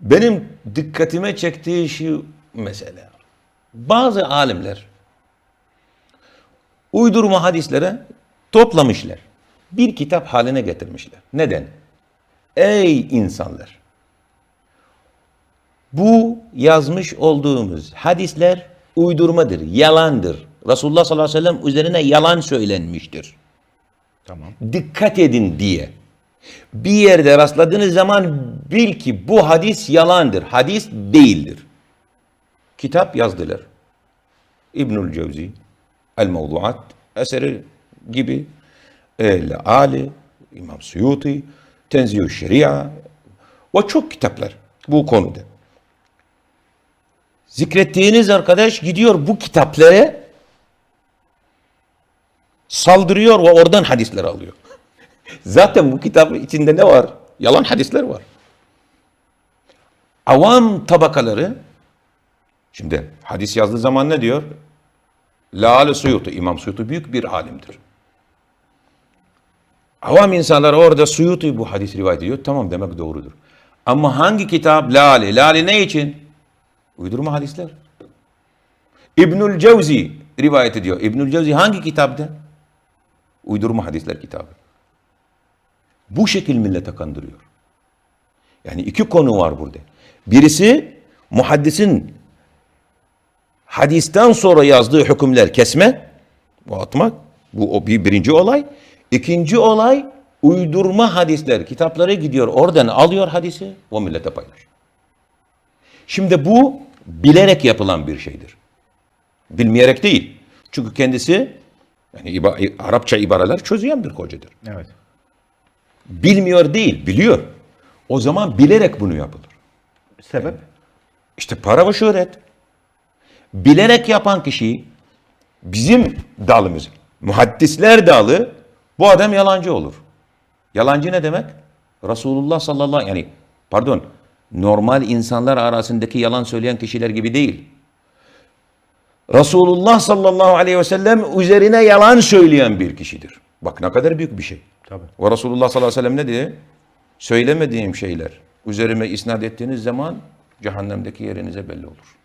Benim dikkatime çektiği şu mesele. Bazı alimler uydurma hadislere toplamışlar. Bir kitap haline getirmişler. Neden? Ey insanlar! Bu yazmış olduğumuz hadisler uydurmadır, yalandır. Resulullah sallallahu aleyhi ve sellem üzerine yalan söylenmiştir. Tamam. Dikkat edin diye. Bir yerde rastladığınız zaman bil ki bu hadis yalandır, hadis değildir. Kitap yazdılar. İbnül Cevzi, El Mevduat eseri gibi El Ali, İmam Suyuti, Tenzih-ü Şeria ve çok kitaplar bu konuda. Zikrettiğiniz arkadaş gidiyor bu kitaplara saldırıyor ve oradan hadisler alıyor. Zaten bu kitabın içinde ne var? Yalan hadisler var. Avam tabakaları şimdi hadis yazdığı zaman ne diyor? Lale Suyuti, İmam Suyuti büyük bir alimdir. Avam insanlar orada Suyuti bu hadis rivayet ediyor. Tamam demek doğrudur. Ama hangi kitap? Lale. Lale ne için? Uydurma hadisler. İbnül Cevzi rivayet ediyor. İbnül Cevzi hangi kitapta? Uydurma hadisler kitabı. Bu şekil millete kandırıyor. Yani iki konu var burada. Birisi muhaddisin hadisten sonra yazdığı hükümler kesme, atmak. Bu o bir birinci olay. İkinci olay uydurma hadisler. Kitaplara gidiyor, oradan alıyor hadisi, o millete paylaşıyor. Şimdi bu bilerek yapılan bir şeydir. Bilmeyerek değil. Çünkü kendisi yani iba- Arapça ibareler çözüyen bir hocadır. Evet. Bilmiyor değil, biliyor. O zaman bilerek bunu yapılır. Sebep? İşte para ve şöhret. Bilerek yapan kişi bizim dalımız, muhaddisler dalı bu adam yalancı olur. Yalancı ne demek? Resulullah sallallahu aleyhi yani pardon normal insanlar arasındaki yalan söyleyen kişiler gibi değil. Resulullah sallallahu aleyhi ve sellem üzerine yalan söyleyen bir kişidir. Bak ne kadar büyük bir şey. Tabii. Ve Resulullah sallallahu aleyhi ve sellem ne dedi? Söylemediğim şeyler üzerime isnat ettiğiniz zaman cehennemdeki yerinize belli olur.